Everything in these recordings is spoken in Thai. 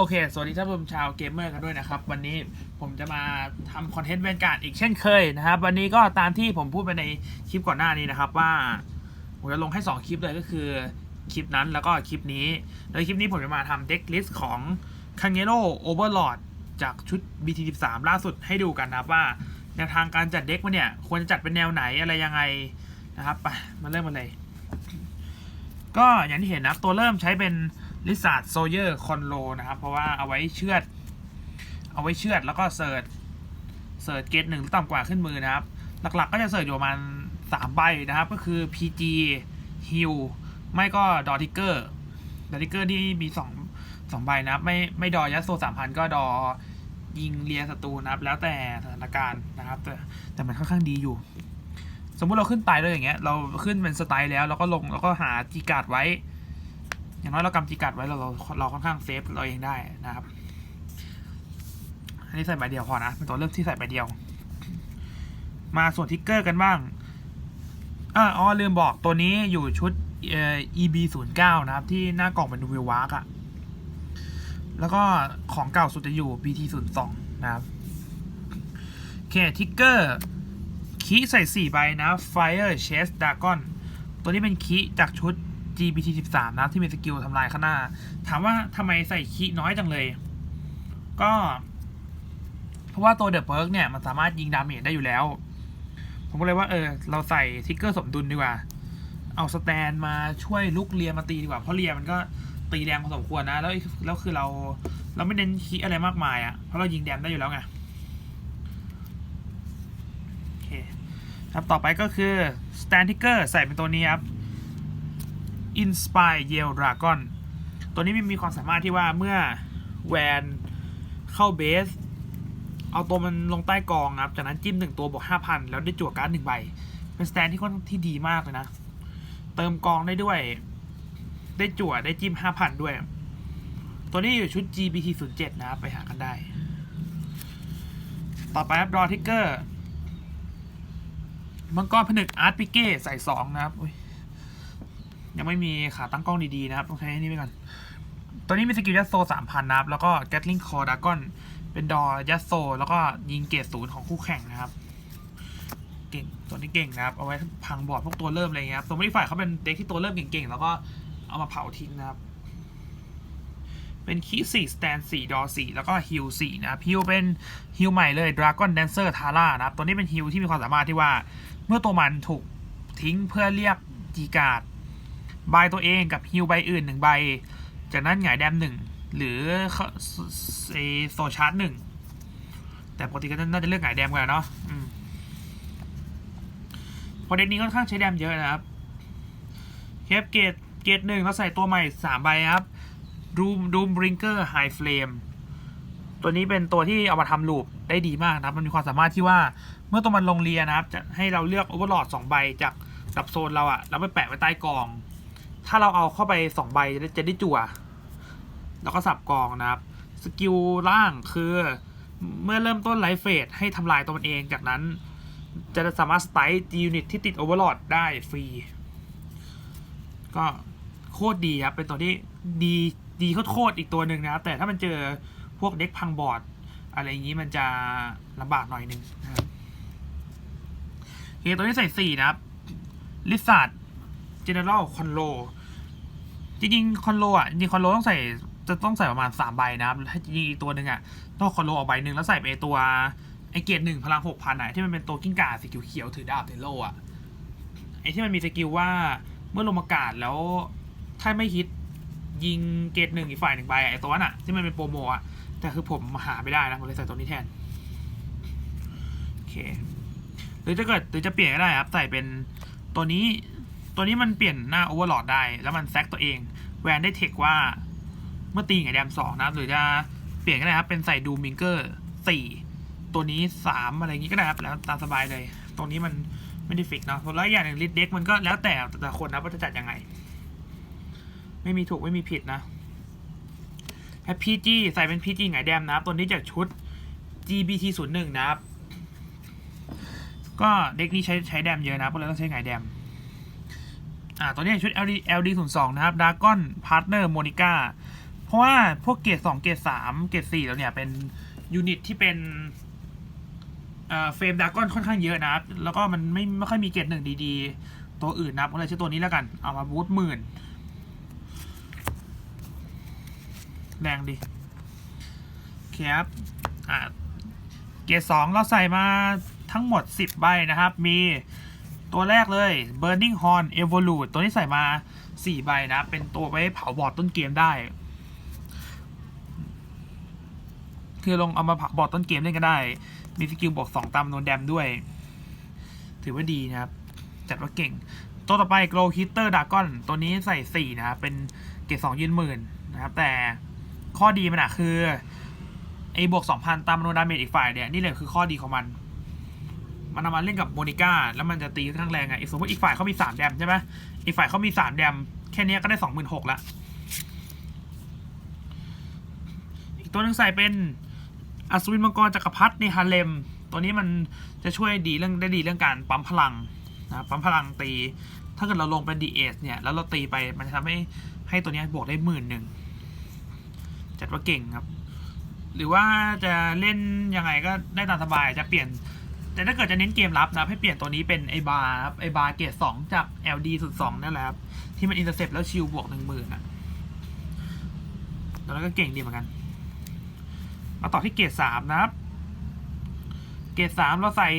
โอเค สวัสดีท่านผู้ชมชาวเกมเมอร์กันด้วยนะครับ วันนี้ผมจะมาทำคอนเทนต์แวนการ์ดอีกเช่นเคยนะครับ วันนี้ก็ตามที่ผมพูดไปในคลิปก่อนหน้านี้นะครับว่า ผมจะลงให้ 2 คลิปเลยก็คือ คลิปนั้นแล้วก็คลิปนี้ โดยคลิปนี้ผมจะมาทำเด็กลิสต์ของคังเกโ o โอเวอร์ลอดจากชุด BT13 ล่าสุดให้ดูกันนะครับว่าแนวทางการจัดเด็กมันเนี่ย ควรจะจัดเป็นแนวไหนอะไรยังไงนะครับไปมาเริ่มกันเลย ก็อย่างที่เห็นนะตัวเริ่มใช้เป็น ลิซาร์ดโซเยอร์คอนโลนะครับ เพราะว่าเอาไว้เชือด เอาไว้เชือดแล้วก็เสิร์ชเสิร์ชเกตหนึ่งหรือต่ำกว่าขึ้นมือนะครับ หลักๆก็จะเสิร์ชอยู่ประมาณสามใบนะครับ ก็คือ PG Hill ไม่ก็ดอทิกเกอร์ดอทิกเกอร์ที่มีสองสองใบนะครับ ไม่ไม่ดอยัสโซสามพันก็ดอยิงเลียศัตรูนะครับ แล้วแต่สถานการณ์นะครับ แต่แต่มันค่อนข้างดีอยู่ สมมุติเราขึ้นไตเลยอย่างเงี้ย เราขึ้นเป็นสไตล์แล้วเราก็ลงแล้วก็หาจีการ์ดไว้ อย่างน้อยเรากำจีการ์ดไว้เราเราเราค่อนข้างเซฟเราเองได้นะครับ อันนี้ใส่ใบเดียวพอนะเป็นตัวเลือกที่ใส่ใบเดียว มาส่วนทิกเกอร์กันบ้างอ่าอ๋อลืมบอกตัวนี้อยู่ชุดเอ่อ EB 0 9นะครับ ที่หน้ากล่องเป็นวิวาร์กอะแล้วก็ของเก่าสุดจะอยู่ BT 0 2นะครับโอเคทิกเกอร์คีใส่ 4 ใบนะ Fire Chase Dragon ตัวนี้เป็นคีจากชุด GPT 13นะที่มีสกิลทำลายข้างหน้า ถามว่าทำไมใส่คีน้อยจังเลย ก็ เพราะว่าตัวเดอะเพิร์กเนี่ย มันสามารถยิงดาเมจได้อยู่แล้ว ผมก็เลยว่าเออ เราใส่ทิกเกอร์สมดุลดีกว่า เอาสแตนมาช่วยลุกเรียมาตีดีกว่า เพราะเรียมันก็ตีแรงพอสมควรนะ แล้วแล้วคือเรา เราไม่เน้นคีอะไรมากมายอะ่ะ เพราะเรายิงแดมได้อยู่แล้วไงโอเคครับ ต่อไปก็คือสแตนทิกเกอร์ใส่เป็นตัวนี้ครับ Inspire Yell Dragon ตัวนี้มันมีความสามารถที่ว่าเมื่อแวนเข้าเบส เอาตัวมันลงใต้กองครับ จากนั้นจิ้มหนึ่งตัวบวกห้าพันแล้วได้จั่วการ์ดหนึ่งใบ เป็นสแตนที่ค่อนที่ดีมากเลยนะ เติมกองได้ด้วย ได้จั่วได้จิ้มห้าพันด้วย ตัวนี้อยู่ชุด GBT 0 7นะครับ ไปหากันได้ ต่อไปครับรอทิกเกอร์มังกรผนึกอาร์ตปิเก้ใส่สองนะครับอุ๊ ยังไม่มีขาตั้งกล้องดีๆนะครับ ต้องใช้อันนี้ไปก่อน ตัวนี้มีสกิลยัสโซสามพันนะครับ แล้วก็แกตลิงคอร์ดากอนเป็นดอยัสโซ แล้วก็ยิงเกรดศูนย์ของคู่แข่งนะครับ เก่ง ตัวนี้เก่งนะครับ เอาไว้พังบอร์ดพวกตัวเริ่มอะไรเงี้ยครับตัวไม่ได้ฝ่ายเขาเป็นเด็กที่ตัวเริ่มเก่งๆ แล้วก็เอามาเผาทิ้งนะครับ เป็นคีสี่สแตนสี่ดอสี่แล้วก็ฮิลสี่นะครับฮิลเป็นฮิลใหม่เลยดราก้อนแดนเซอร์ทาร่านะครับ ตัวนี้เป็นฮิลที่มีความสามารถที่ว่า เมื่อตัวมันถูกทิ้งเพื่อเรียกจีการ์ด ใบตัวเองกับฮิลใบอื่นหนึ่งใบ จากนั้นหงายแดมหนึ่งหรือเอโซชาร์จหนึ่งแต่ปกติก็น่าจะเลือกหงายแดมกันเนาะพอเด็กนี้ค่อนข้างใช้แดมเยอะนะครับเคปเกตเกตหนึ่งเราใส่ตัวใหม่สามใบครับดูมดูมบริงเกอร์ไฮเฟลมตัวนี้เป็นตัวที่เอามาทำลูปได้ดีมากนะครับ มันมีความสามารถที่ว่าเมื่อตัวมันลงเรียนะครับ จะให้เราเลือกโอเวอร์ลอดสองใบจากกับโซนเราอะแล้วไปแปะไว้ใต้กอง ถ้าเราเอาเข้าไปสองใบจะได้จะได้จั่ว แล้วก็สับกองนะครับ สกิลล่างคือเมื่อเริ่มต้นไลฟ์เฟสให้ทำลายตัวมันเอง จากนั้น จะสามารถสไตล์ยูนิตที่ติดโอเวอร์ลอดได้ฟรี ก็โคตรดีครับ เป็นตัวที่ดีดีโคตรอีกตัวหนึ่งนะครับ แต่ถ้ามันเจอพวกเด็กพังบอร์ด อะไรอย่างนี้มันจะลำบากหน่อยนึงนะครับเคตัวนี้ใส่สี่นะครับลิซาร์ดเจเนอเรลคอนโล จริงๆคอนโลอะจริงคอนโลต้องใส่จะต้องใส่ประมาณสามใบนะครับถ้าจริงๆอีกตัวหนึ่งอะต้องคอนโลออกใบหนึ่งแล้วใส่ไปตัวไอเกียร์หนึ่งพลังหกพันอะที่มันเป็นตัวกิ้งก่าสีเขียวๆถือดาบเทโลอะไอที่มันมีสกิลว่าเมื่อลงอากาศแล้วถ้าไม่ฮิตยิงเกตหนึ่งอีกฝ่ายหนึ่งใบไอตัวนั้นอะที่มันเป็นโปรโมอะแต่คือผมหาไม่ได้นะผมเลยใส่ตัวนี้แทนโอเคหรือถ้าเกิดหรือจะเปลี่ยนก็ได้ครับใส่เป็นตัวนี้ตัวนี้มันเปลี่ยนหน้าโอเวอร์ลอดได้ แล้วมันแซกตัวเอง แวนได้เทคว่า เมื่อตีไงแดมสองนะครับ หรือจะเปลี่ยนก็ได้ครับ เป็นใส่ดูมิงเกอร์สี่ตัวนี้สามอะไรอย่างงี้ก็ได้ครับแล้วตามสบายเลย ตรงนี้มันไม่ได้ฟิกเนาะแล้วอย่างหนึ่งลิดเด็กมันก็แล้วแต่แต่คนนะว่าจะจัดยังไง ไม่มีถูกไม่มีผิดนะแฮปพีจีใส่เป็นพีจีไงแดมนะครับ ตัวนี้จากชุด GBT 0 1นะครับ ก็เด็กนี้ใช้ใช้แดมเยอะนะเพราะเลยต้องใช้ไงแดม อ่าตัวนี้ชุด LD LD 0 2นะครับ Dragon Partner Monica เพราะว่าพวกเกรดสองเกรดสามเกรดสี่แล้วเนี่ย เป็นยูนิตที่เป็นเฟรมดากอนค่อนข้างเยอะนะครับ แล้วก็มันไม่ไม่ค่อยมีเกรดหนึ่งดีๆ ตัวอื่นนะครับก็เลยใช้ตัวนี้แล้วกัน เอามาบูทหมื่น แรงดีโอเคครับอ่าเกรดสองเราใส่มาทั้งหมด 10 ใบนะครับ มี ตัวแรกเลย Burning Horn Evolute ตัวนี้ใส่มา 4 ใบนะ เป็นตัวไว้เผาบอร์ดต้นเกมได้ คือลงเอามาเผาบอร์ดต้นเกมเล่นก็ได้ มีสกิลบวก 2 ตามโนนแดมด้วย ถือว่าดีนะครับ จัดว่าเก่ง ตัวต่อไป Glow Hitter Dragon ตัวนี้ใส่ 4 นะครับ เป็นเกรด2ยืนหมื่นนะครับ แต่ข้อดีมันอะคือไอ้บวก 2,000 ตามโนดาเมจอีกฝ่ายเนี่ย นี่แหละคือข้อดีของมัน มันเอามาเล่นกับโมนิก้าแล้วมันจะตีข้างแรงไงสมมติอีกฝ่ายเขามี3แดมใช่ไหมอีกฝ่ายเขามี3แดม แค่นี้ก็ได้26,000ละอีกตัวหนึ่งใส่เป็นอัศวินมังกรจักรพรรดิในฮาเลม ตัวนี้มันจะช่วยดีเรื่องได้ดีเรื่องการปั๊มพลังนะปั๊มพลังตี ถ้าเกิดเราลงเป็นดีเอสเนี่ย แล้วเราตีไปมันจะทำให้ให้ตัวนี้บวกได้หมื่นหนึ่งจัดว่าเก่งครับ หรือว่าจะเล่นยังไงก็ได้ตามสบายจะเปลี่ยน แต่ถ้าเกิดจะเน้นเกมรับนะให้เปลี่ยนตัวนี้เป็นไอบาร์ครับไอบาร์เกรดสองจาก LD สุดสองนั่นแหละครับ ที่มันอินเตอร์เซปแล้วชิลบวกหนึ่งหมื่นอะแล้วก็เก่งดีเหมือนกัน มาต่อที่เกรดสามนะครับ เกรดสามเราใส่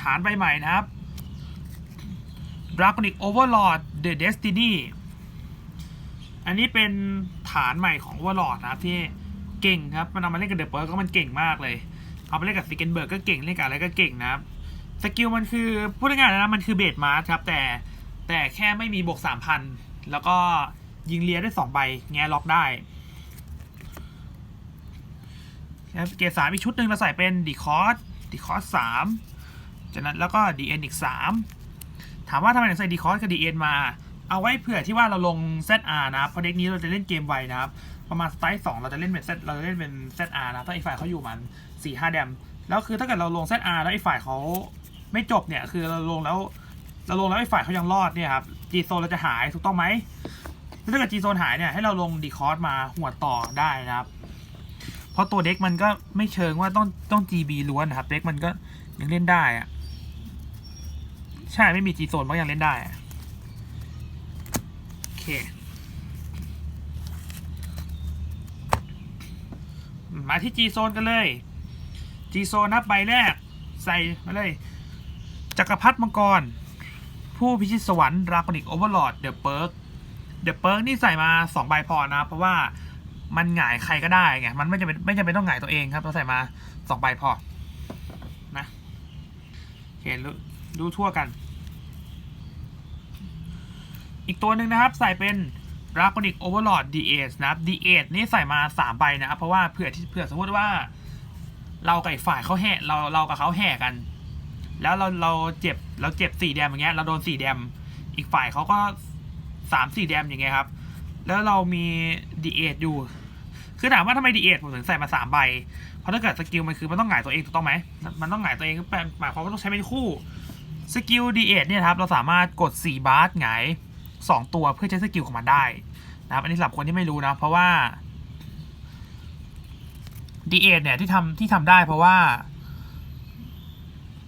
ฐานใบใหม่นะครับ Draconic Overlord The Destiny อันนี้เป็นฐานใหม่ของ Overlord นะครับที่เก่งครับ มันเอามาเล่นกับเดอะเปิร์ก็มันเก่งมากเลย เอาไปเล่นกับซิกเกนเบิร์กก็เก่งเล่นกับอะไรก็เก่งนะครับสกิลมันคือพูดง่ายๆนะมันคือเบสมาร์ครับแต่แต่แค่ไม่มีบวกสามพันแล้วก็ยิงเลียได้สองใบแงล็อกได้เกสามอีกชุดหนึ่งเราใส่เป็นดีคอร์สดีคอร์สสามจากนั้นแล้วก็ดีเอ็นอีกสามถามว่าทำไมถึงใส่ดีคอร์สกับดีเอ็นมา เอาไว้เผื่อที่ว่าเราลง ZR นะครับเพราะเด็กนี้เราจะเล่นเกมไวนะครับ ประมาณสไตล์สองเราจะเล่นเป็น Z เราจะเล่นเป็น ZR นะถ้าอีกฝ่ายเขาอยู่มัน สี่ห้าแดม แล้วคือถ้าเกิดเราลง ZR แล้วไอีกฝ่ายเขาไม่จบเนี่ย คือเราลงแล้ว เราลงแล้วไอีกฝ่ายเขายังรอดเนี่ยครับ G โซนเราจะหายถูกต้องไหมถ้าเกิด G โซนหายเนี่ยให้เราลงดีคอร์สมาหัวต่อได้นะครับ เพราะตัวเด็กมันก็ไม่เชิงว่าต้องต้อง GB ล้วนนะครับ เด็กมันก็ยังเล่นได้อะใช่ไม่มี G โซนมันก็ยังเล่นได้โอเคมาที่ G โซนกันเลย G โซนับใบแรก ใส่มาเลย จักรพรรดิมังกร ผู้พิชิตสวรรค์ราคอนิกโอเวอร์ลอดเดอะเปิร์กเดอะเปิร์กนี่ใส่มา2ใบพอนะ เพราะว่ามันหงายใครก็ได้ไง มันไม่จำเป็นไม่จำเป็นต้องหงายตัวเองครับ เราใส่มา2ใบพอ นะโอเครู้ดูทั่วกัน อีกตัวหนึ่งนะครับ ใส่เป็น Draconic Overlord D8 นะครับ D8 นี่ใส่มา3ใบนะครับ เพราะว่าเผื่อที่เผื่อสมมติว่า เรากับอีกฝ่ายเขาแห่เราเรากับเขาแห่กัน แล้วเราเราเจ็บเราเจ็บสี่แดมอย่างเงี้ยเราโดนสี่แดม อีกฝ่ายเขาก็สามสี่แดมอย่างเงี้ยครับ แล้วเรามีดีเอทอยู่ คือถามว่าทำไมดีเอทผมถึงใส่มาสามใบ เพราะถ้าเกิดสกิลมันคือมันต้องหงายตัวเองถูกต้องไหม มันต้องหงายตัวเองแปลหมายความว่าต้องใช้เป็นคู่ สกิลดีเอทเนี่ยครับเราสามารถกดสี่บาร์สหงายสองตัวเพื่อใช้สกิลของมันได้นะครับ อันนี้สำหรับคนที่ไม่รู้นะ เพราะว่า ดีเอทเนี่ยที่ทำที่ทำได้เพราะว่า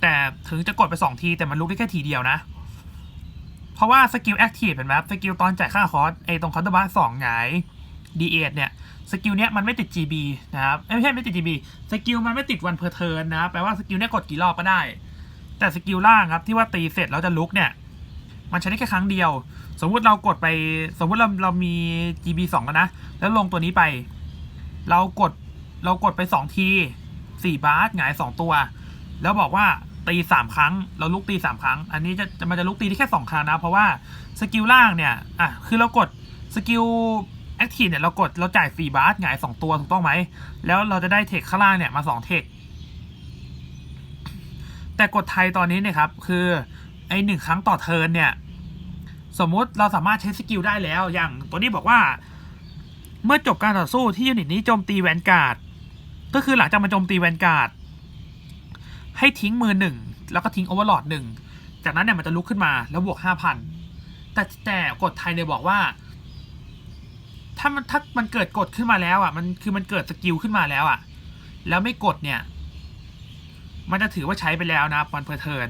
แต่ถึงจะกดไปสองที แต่มันลุกได้แค่ทีเดียวนะ เพราะว่าสกิลแอคทีฟเห็นไหมสกิลตอนจ่ายค่าคอร์สไอตรงคอนเทอร์บัสสองไงดีเอทเนี่ยสกิลเนี้ยมันไม่ติด GB นะครับไม่ใช่ไม่ติด GB สกิลมันไม่ติดวันเพอร์เทิร์นนะแปลว่าสกิลเนี้ยกดกี่รอบก็ได้ แต่สกิลล่างครับที่ว่าตีเสร็จแล้วจะลุกเนี่ย มันใช้ได้แค่ครั้งเดียว สมมุติเรากดไป สมมุติเราเรามี GB สองกันนะ แล้วลงตัวนี้ไป เรากด เรากดไปสองทีสี่บาร์หงายสองตัว แล้วบอกว่าตีสามครั้ง เราลุกตีสามครั้ง อันนี้จะจะมันจะลุกตีได้แค่สองครั้งนะ เพราะว่าสกิลล่างเนี่ยอะคือเรากดสกิลแอคทีฟเนี่ยเรากดเราจ่ายสี่บาร์หงายสองตัวถูกต้องไหมแล้วเราจะได้เทคข้างล่างเนี่ยมาสองเทคแต่กดไทยตอนนี้เนี่ยครับคือไอหนึ่งครั้งต่อเทิร์นเนี่ยสมมุติเราสามารถใช้สกิลได้แล้วอย่างตัวนี้บอกว่า เมื่อจบการต่อสู้ที่ยูนิตนี้โจมตีแวนการ์ด ก็คือหลังจากมันโจมตีแวนการ์ดให้ทิ้งมือหนึ่งแล้วก็ทิ้งโอเวอร์ลอดหนึ่งจากนั้นเนี่ยมันจะลุกขึ้นมาแล้วบวกห้าพันแต่แต่กฎไทยเนี่ยบอกว่า ถ้ามันถ้ามันเกิดกดขึ้นมาแล้วอะ มันคือมันเกิดสกิลขึ้นมาแล้วอะ แล้วไม่กดเนี่ย มันจะถือว่าใช้ไปแล้วนะวันเพอร์เทิร์น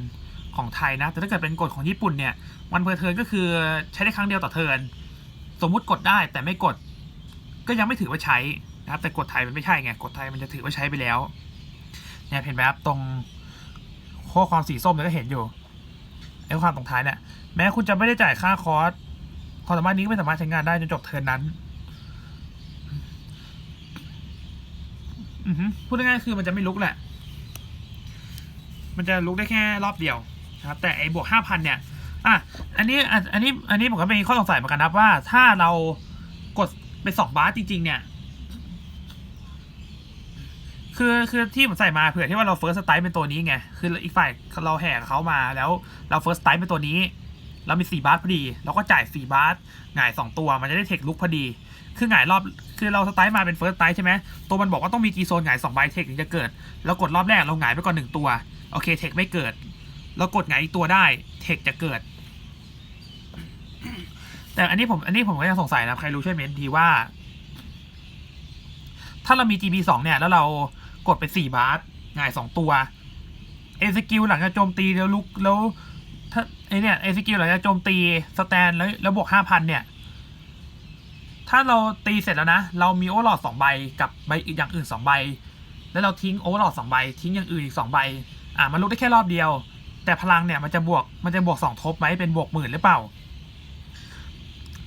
ของไทยนะ แต่ถ้าเกิดเป็นกฎของญี่ปุ่นเนี่ยวันเพอร์เทิร์นก็คือใช้ได้ครั้งเดียวต่อเทิร์นสมมุติกดได้แต่ไม่กด ก็ยังไม่ถือว่าใช้ นะครับแต่กดไทยมันไม่ใช่ไงกดไทยมันจะถือว่าใช้ไปแล้วเนี่ยเห็นไหมครับตรงข้อความสีส้มเนี่ยก็เห็นอยู่ไอ้ความตรงท้ายเนี่ยแม้คุณจะไม่ได้จ่ายค่าคอร์สความสามารถนี้ก็ไม่สามารถใช้งานได้จนจบเทิร์นนั้นอพูดง่ายๆคือมันจะไม่ลุกแหละ มันจะลุกได้แค่รอบเดียวนะครับ แต่ไอ้บวกห้าพันเนี่ย อะ อันนี้ อันนี้ อันนี้ผมก็มีข้อสงสัยเหมือนกันนะว่า ถ้าเรากดไปสองบาสจริง ๆ เนี่ย คือคือที่ผมใส่มาเผื่อที่ว่าเราเฟิร์สสไตล์เป็นตัวนี้ไง คืออีกฝ่ายเราแห่กับเขามาแล้วเราเฟิร์สสไตล์เป็นตัวนี้ เรามีสี่บาสพอดีเราก็จ่ายสี่บาสหงายสองตัวมันจะได้เทคลุกพอดี คือหงายรอบคือเราสไตล์มาเป็นเฟิร์สสไตล์ใช่ไหมตัวมันบอกว่าต้องมีจีโซนหงายสองใบเทคถึงจะเกิดเรากดรอบแรกเราหงายไปก่อนหนึ่งตัวโอเคเทคไม่เกิดเรากดหงายอีกตัวได้เทคจะเกิด แต่อันนี้ผมอันนี้ผมก็ยังสงสัยนะใครรู้ช่วยเมนทีว่า ถ้าเรามี GB สองเนี่ยแล้วเรา กดไปสี่บาสหงายสองตัวเอสกิลหลังจากโจมตีแล้วลุกแล้วถ้าไอเนี่ยเอสกิลหลังจากโจมตีสแตนแล้วแล้วบวกห้าพันเนี่ย ถ้าเราตีเสร็จแล้วนะ เรามีโอเวอร์ลอดสองใบกับใบอีกอย่างอื่นสองใบ แล้วเราทิ้งโอเวอร์ลอดสองใบทิ้งอย่างอื่นอีกสองใบอ่ามันลุกได้แค่รอบเดียว แต่พลังเนี่ยมันจะบวกมันจะบวกสองทบไหมเป็นบวกหมื่นหรือเปล่า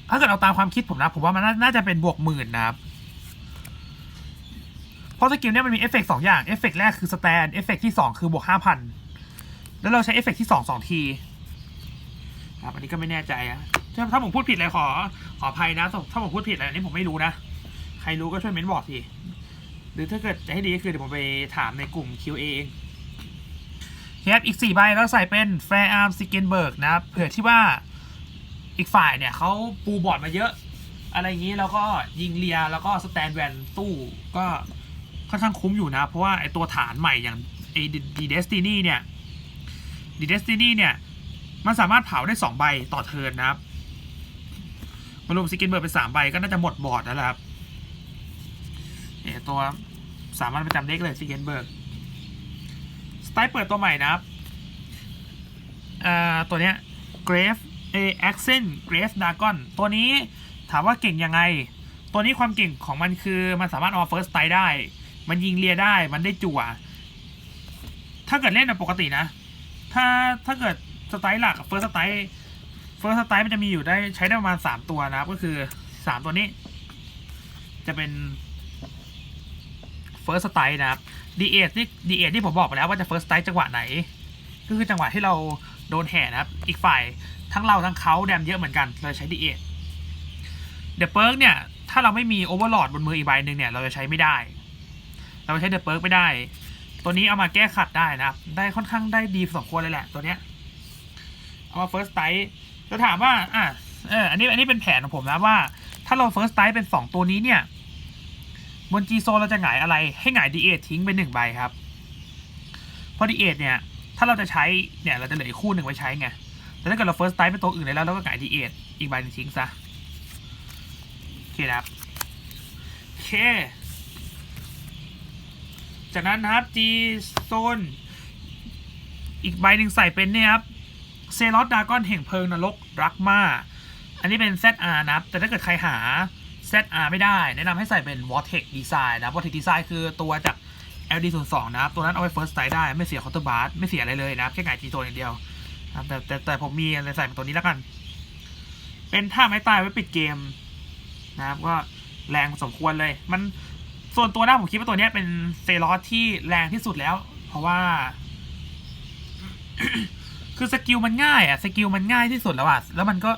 ถ้าเกิดเอาตามความคิดผมนะ ผมว่ามันน่าจะเป็นบวกหมื่นนะครับ เพราะสกิลเนี่ยมันมีเอฟเฟกต์สองอย่างเอฟเฟกต์แรกคือสแตนเอฟเฟกต์ที่สองคือบวกห้าพันแล้วเราใช้เอฟเฟกต์ที่สองสองทีครับอันนี้ก็ไม่แน่ใจอะถ้าถ้าผมพูดผิดเลยขอขออภัยนะ ถ้าผมพูดผิดอะไรอันนี้ผมไม่รู้นะ ใครรู้ก็ช่วยเม้นบอกทีหรือถ้าเกิดจะให้ดีก็คือเดี๋ยวผมไปถามในกลุ่ม QA เองครับอีกสี่ใบแล้วใส่เป็นแฟร์อาร์มซิกเกนเบิร์กนะครับเผื่อที่ว่าอีกฝ่ายเนี่ยเขาปูบอร์ดมาเยอะ อะไรอย่างนี้แล้วก็ยิงเลียแล้วก็สแตนแวนตู้ก็ ค่อนข้างคุ้มอยู่นะ เพราะว่าไอตัวฐานใหม่อย่างไอดีเดสตินีเนี่ยดีเดสตินีเนี่ย มันสามารถเผาได้สองใบต่อเทิร์นนะครับมารวมซิกเกนเบิร์กเป็นสามใบก็น่าจะหมดบอร์ดแล้วล่ะครับเนี่ยตัวสามารถประจำเด็กเลยซิกเกนเบิร์กสไตล์เปิดตัวใหม่นะครับตัวเนี้ย Grave เอ Accent Grave Dragon ตัวนี้ถามว่าเก่งยังไง ตัวนี้ความเก่งของมันคือมันสามารถเอามา First Strike ได้ มันยิงเลียได้มันได้จั่ว ถ้าเกิดเล่นปกตินะ ถ้าถ้าเกิดสไตล์หลัก First Strike First Strike มันจะมีอยู่ได้ใช้ได้ประมาณ3ตัวนะครับ ก็คือ3ตัวนี้ จะเป็น First Strike นะครับ D8 นี่ D8 ที่ผมบอกไปแล้วว่าจะ First Strike จังหวะไหน ก็คือจังหวะที่เราโดนแห่นะครับ อีกฝ่ายทั้งเราทั้งเขาแดมเยอะเหมือนกันเราใช้ D8 เดอะเปิร์กเนี่ย ถ้าเราไม่มีโอเวอร์ลอดบนมืออีกใบหนึ่งเนี่ย เราจะใช้ไม่ได้ เราใช้เดอะเปิร์กไม่ได้ ตัวนี้เอามาแก้ขัดได้นะครับ ได้ค่อนข้างได้ดีพอสมควรเลยแหละ ตัวเนี้ย เอามาเฟิร์สไตจะถามว่า อะ เออ อันนี้ อันนี้เป็นแผนของผมนะว่า ถ้าเราเฟิร์สไตเป็นสองตัวนี้เนี่ย บนจีโซเราจะหงายอะไร ให้หงายดีเอททิ้งไปหนึ่งใบครับ เพราะดีเอทเนี่ย ถ้าเราจะใช้ เนี่ย เราจะเหลืออีกคู่หนึ่งไว้ใช้ไง แต่ถ้าเกิดเราเฟิร์สไตเป็นตัวอื่นแล้วเราก็หงายดีเอทอีกใบหนึงทิ้งซะ โอเคนะครับ โอเค จากนั้นนะครับ G โซนอีกใบหนึ่งใส่เป็นเนี่ยครับเซรอสดากอนแห่งเพลิงนรกรักมาอันนี้เป็น ZR นะครับ แต่ถ้าเกิดใครหา ZR ไม่ได้ แนะนำให้ใส่เป็น Vortex Design นะ Vortex Design คือตัวจาก LD 0 2 นะครับ ตัวนั้นเอาไว้ First Strike ได้ไม่เสีย Counter Bar ไม่เสียอะไรเลยนะครับ แค่หงายจีโซนอย่างเดียวนะแต่แต่แต่ผมมีอะไรใส่เป็นตัวนี้แล้วกัน เป็นท่าไม้ตายไว้ปิดเกมนะครับก็แรงสมควรเลย มัน ส่วนตัวนะผมคิดว่าตัวนี้เป็นเซรอสที่แรงที่สุดแล้ว เพราะว่า คือสกิลมันง่ายอะสกิลมันง่ายที่สุดแล้วอะแล้วมันก็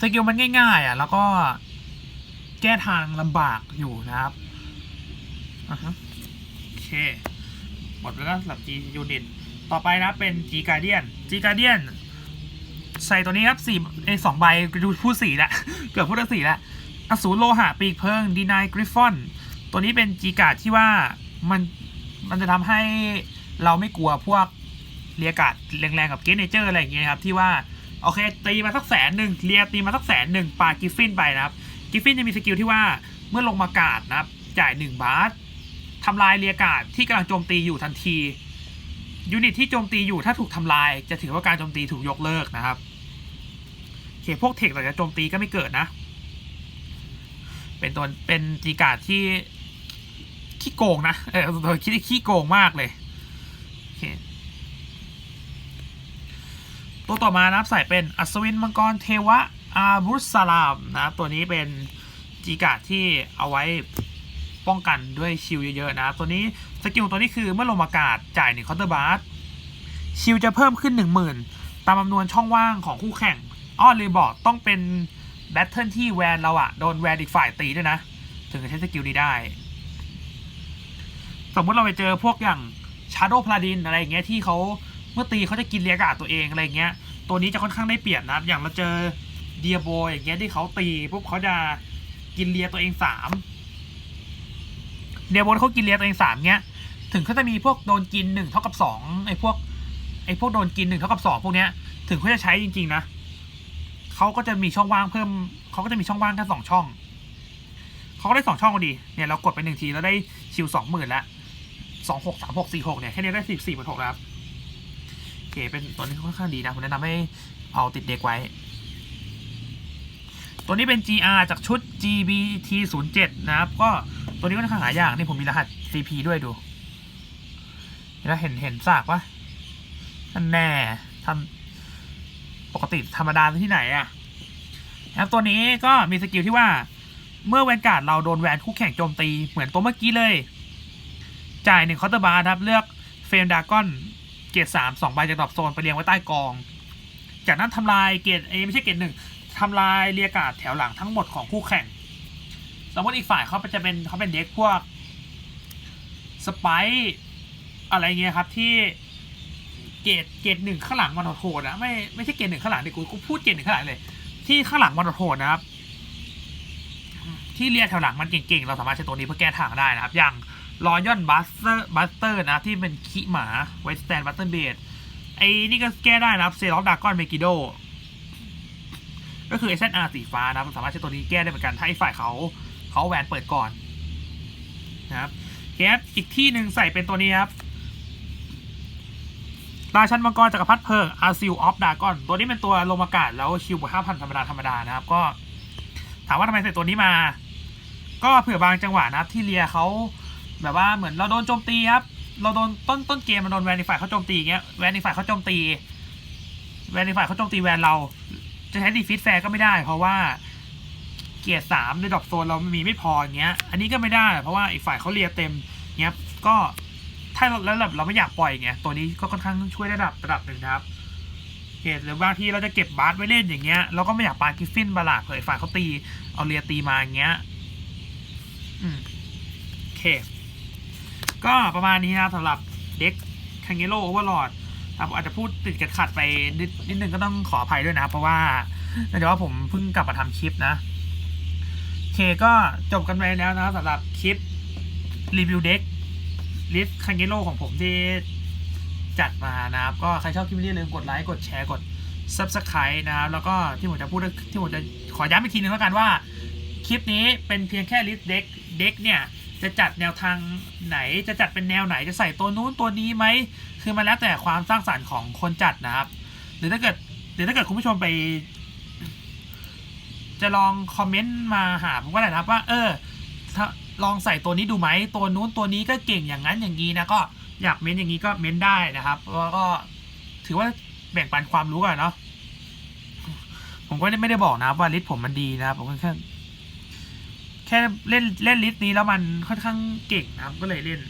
สกิลมันง่ายๆอะแล้วก็แก้ทางลำบากอยู่นะครับอะฮะโอเค หมดแล้วนะสำหรับ G Unit ต่อไปนะเป็น G Guardian G Guardian ใส่ตัวนี้ครับสี่ไอสองใบดูพูดสี่ละ เกือบพูดทั้งสี่ละ อสูรโลหะปีกเพิงดีนายกริฟฟอนตัวนี้เป็นจีการ์ดที่ว่ามันมันจะทำให้เราไม่กลัวพวกเรียกาดแรงๆกับเกนเนเจอร์อะไรอย่างเงี้ยครับที่ว่าโอเคตีมาสักแสนหนึ่งเลียตีมาสักแสนหนึ่งปากิฟฟินไปนะครับกิฟฟินจะมีสกิลที่ว่าเมื่อลงมากาดนะครับจ่ายหนึ่งบาททำลายเรียกาดที่กำลังโจมตีอยู่ทันทียูนิตที่โจมตีอยู่ถ้าถูกทำลายจะถือว่าการโจมตีถูกยกเลิกนะครับโอเพวกเทคหลังจากโจมตีก็ไม่เกิดนะ เป็นตัวเป็นจีการ์ดที่ขี้โกงนะ เออตัวคิดที่ขี้โกงมากเลยโอเคตัวต่อมานะครับใส่เป็นอัศวินมังกรเทวะอาบุสลามนะตัวนี้เป็นจีการ์ดที่เอาไว้ป้องกันด้วยชิลเยอะๆนะตัวนี้สกิลตัวนี้คือเมื่อลงอากาศจ่ายหนึ่งคอร์เตอร์บาร์ชิลจะเพิ่มขึ้นหนึ่งหมื่นตามจำนวนช่องว่างของคู่แข่งอ้อเลืมบอกต้องเป็น แบทเทิลที่แวนเราอะโดนแวนอีกฝ่ายตีด้วยนะ ถึงจะใช้สกิลนี้ได้ สมมติเราไปเจอพวกอย่างชาร์โดพลาดินอะไรอย่างเงี้ยที่เขาเมื่อตีเขาจะกินเลียกาตัวเองอะไรอย่างเงี้ย ตัวนี้จะค่อนข้างได้เปรียบนะ อย่างเราเจอเดียโบอย่างเงี้ยที่เขาตีปุ๊บเขาจะกินเลียตัวเองสามเดียโบเขากินเลียตัวเองสามเงี้ย ถึงเขาจะมีพวกโดนกินหนึ่งเท่ากับสองไอ้พวกไอ้พวกโดนกินหนึ่งเท่ากับสองพวกเนี้ย ถึงเขาจะใช้จริงๆนะ เขาก็จะมีช่องว่างเพิ่มเขาก็จะมีช่องว่างแค่สองช่องเขาก็ได้สองช่องพอดีเนี่ยเรากดไปหนึ่งทีแล้วได้ชิวสองหมื่นละสองหกสามหกสี่หกเนี่ยแค่นี้ได้สิบสี่หมื่นหกแล้วครับโอเคเป็นตัวนี้ค่อนข้างดีนะผมแนะนำให้เอาติดเด็กไว้ ตัวนี้เป็น GR จากชุด GBT 0 7นะครับ ก็ตัวนี้ก็ค่อนข้างหายากนี่ผมมีรหัส CP ด้วยดูเห็นไหมเห็นเห็นซากปะนั่นแน่ทำ ปกติธรรมดาที่ไหนอะนะครับตัวนี้ก็มีสกิลที่ว่าเมื่อแวนการ์ดเราโดนแวนคู่แข่งโจมตีเหมือนตัวเมื่อกี้เลย จ่ายหนึ่งคอร์เตอร์บาร์ครับ เลือกเฟรมดากอนเกรดสามสองใบจากดรอปโซนไปเรียงไว้ใต้กอง จากนั้นทำลายเกรดเอไม่ใช่เกรดหนึ่งทำลายเรียการ์ดแถวหลังทั้งหมดของคู่แข่ง สมมติอีกฝ่ายเขาจะเป็นเขาเป็นเด็กพวกสไปอะไรเงี้ยครับที่ เกรดเกรดหนึ่งข้างหลังมันโหดนะไม่ไม่ใช่เกรดหนึ่งข้างหลังดิกูกูพูดเกรดหนึ่งข้างหลังเลย ที่ข้างหลังมันโหดนะครับ ที่เรียกแถวหลังมันเก่งๆเราสามารถใช้ตัวนี้เพื่อแก้ทางได้นะครับ อย่างรอยอนบัสเตอร์บัสเตอร์นะที่เป็นขี้หมาไวสแตนบัสเตอร์เบดไอ้นี่ก็แก้ได้นะครับเซรอฟดากอนเมกิโดก็คือ SNR สีฟ้านะครับสามารถใช้ตัวนี้แก้ได้เหมือนกันถ้าไอ้ฝ่ายเขาเขาแหวนเปิดก่อนนะครับแก๊ปอีกที่หนึ่งใส่เป็นตัวนี้ครับ ราชันมังกรจักรพรรดิเพลิงอาซิลออฟดากอน ตัวนี้เป็นตัวลมอากาศแล้วชิวบวกห้าพันธรรมดาธรรมดานะครับ ก็ ถามว่าทำไมใส่ตัวนี้มา ก็เผื่อบางจังหวะนะครับที่เลียเขาแบบว่าเหมือนเราโดนโจมตีครับ เราโดนต้นต้นเกมมันโดนแวนในฝ่ายเขาโจมตีอย่างเงี้ยแวนในฝ่ายเขาโจมตีแวนในฝ่ายเขาโจมตีแวนเรา จะใช้ดีฟิตแฟร์ก็ไม่ได้ เพราะว่าเกียร์สามในดรอปโซนเรามีไม่พออย่างเงี้ย อันนี้ก็ไม่ได้ เพราะว่าอีกฝ่ายเขาเลียเต็มเงี้ยก็ ถ้าเราแล้วแบบเราไม่อยากปล่อยเงี้ยตัวนี้ก็ค่อนข้างช่วยได้ระดับระดับหนึ่งครับโอเคหรือบางทีเราจะเก็บบาสไว้เล่นอย่างเงี้ยเราก็ไม่อยากปากิฟฟินบาลาดเผยฝ่ายเขาตีเอาเรียตีมาอย่างเงี้ยอืมโอเค ก็ประมาณนี้นะสำหรับเด็กคังเกโ o โอเวอร์ลอดครับอาจจะพูดติดขัดขัดไปนิดนิดนึงก็ต้องขออภัยด้วยนะครับเพราะว่าเนื่องจากว่าผมเพิ่งกลับมาทำคลิปนะโอเคก็จบกันไปแล้วนะสำหรับคลิปรีวิวเด็ก ลิสคังเกโ o ของผมที่จัดมานะครับ ก็ใครชอบคลิปนี้อย่าลืมกดไลค์ กดแชร์ กด Subscribe นะครับ แล้วก็ที่ผมจะพูดที่ผมจะขอย้ำอีกทีนึงแล้วกันว่า คลิปนี้เป็นเพียงแค่ลิสต์เด็กเด็กเนี่ย จะจัดแนวทางไหนจะจัดเป็นแนวไหนจะใส่ตัวนู้นตัวนี้ไหม คือมันแล้วแต่ความสร้างสรรค์ของคนจัดนะครับ หรือถ้าเกิดหรือถ้าเกิดคุณผู้ชมไป จะลองคอมเมนต์มาหาผมก็ได้นะครับว่า เออถ้า ลองใส่ตัวนี้ดูไหมตัวนู้นตัวนี้ก็เก่งอย่างนั้นอย่างนี้นะก็อยากเม้นอย่างนี้ก็เม้นได้นะครับแล้วก็ถือว่าแบ่งปันความรู้กันเนาะผมก็ไม่ได้บอกนะว่าลิสต์ผมมันดีนะครับผมแค่แค่เล่นเล่นลิสต์นี้แล้วมันค่อนข้างเก่งนะครับก็เลยเล่น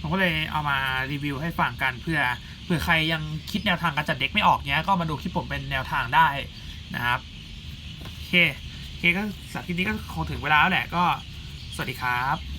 ผมก็เลยเอามารีวิวให้ฟังกันเพื่อเผื่อใครยังคิดแนวทางการจัดเด็กไม่ออกเนี้ยก็มาดูคลิปผมเป็นแนวทางได้นะครับโอเคโอเคก็สำหรับคลิปนี้ก็คงถึงเวลาแล้วแหละก็ สวัสดีครับ